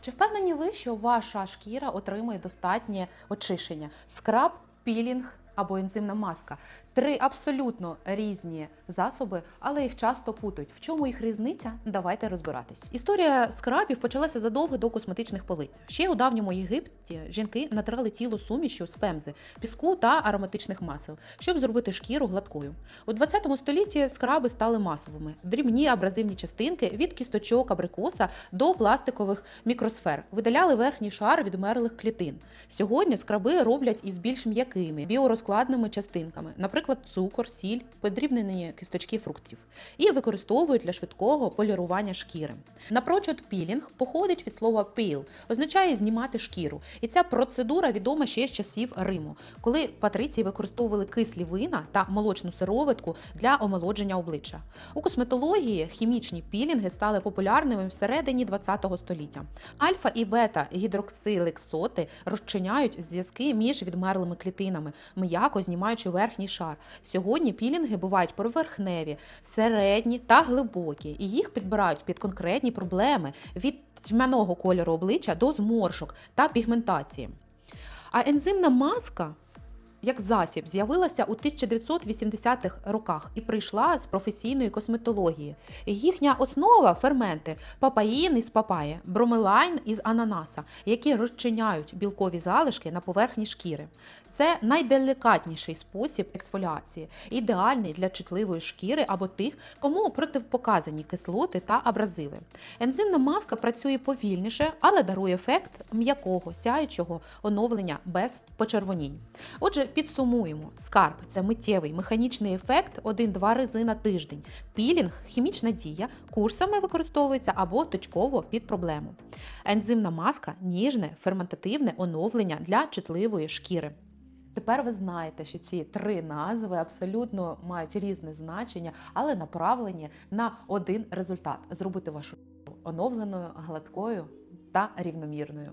Чи впевнені ви, що ваша шкіра отримує достатнє очищення? Скраб, пілінг або ензимна маска три абсолютно різні засоби, але їх часто путають. В чому їх різниця? Давайте розбиратись. Історія скрабів почалася задовго до косметичних полиць. Ще у давньому Єгипті жінки натирали тіло сумішю з пемзи, піску та ароматичних масел, щоб зробити шкіру гладкою. У 20 столітті скраби стали масовими. Дрібні абразивні частинки від кісточок абрикоса до пластикових мікросфер видаляли верхній шар відмерлих клітин. Сьогодні скраби роблять із більш м'якими біорозкладними частинками, наприклад, цукор, сіль, подрібнені кісточки фруктів, і використовують для швидкого полірування шкіри. Напрочуд пілінг походить від слова peel, означає знімати шкіру. І ця процедура відома ще з часів Риму, коли патриції використовували кислі вина та молочну сироватку для омолодження обличчя. У косметології хімічні пілінги стали популярними всередині ХХ століття. Альфа і бета гідроксилексоти розчиняють зв'язки між відмерлими клітинами, м'яко знімаючи верхній шар. Сьогодні пілінги бувають поверхневі, середні та глибокі, і їх підбирають під конкретні проблеми від тьмяного кольору обличчя до зморшок та пігментації. А ензимна маска як засіб з'явилася у 1980-х роках і прийшла з професійної косметології. Їхня основа ферменти папаїн із папаї, бромелайн із ананаса, які розчиняють білкові залишки на поверхні шкіри. Це найделікатніший спосіб ексфоліації, ідеальний для чутливої шкіри або тих, кому протипоказані кислоти та абразиви. Ензимна маска працює повільніше, але дарує ефект м'якого сяючого оновлення без почервонінь. Отже, підсумуємо: скарб це миттєвий механічний ефект 1-2 рази на тиждень. Пілінг хімічна дія, курсами використовується або точково під проблему. Ензимна маска ніжне ферментативне оновлення для чутливої шкіри. Тепер ви знаєте, що ці три назви абсолютно мають різне значення, але направлені на один результат зробити вашу оновленою, гладкою та рівномірною.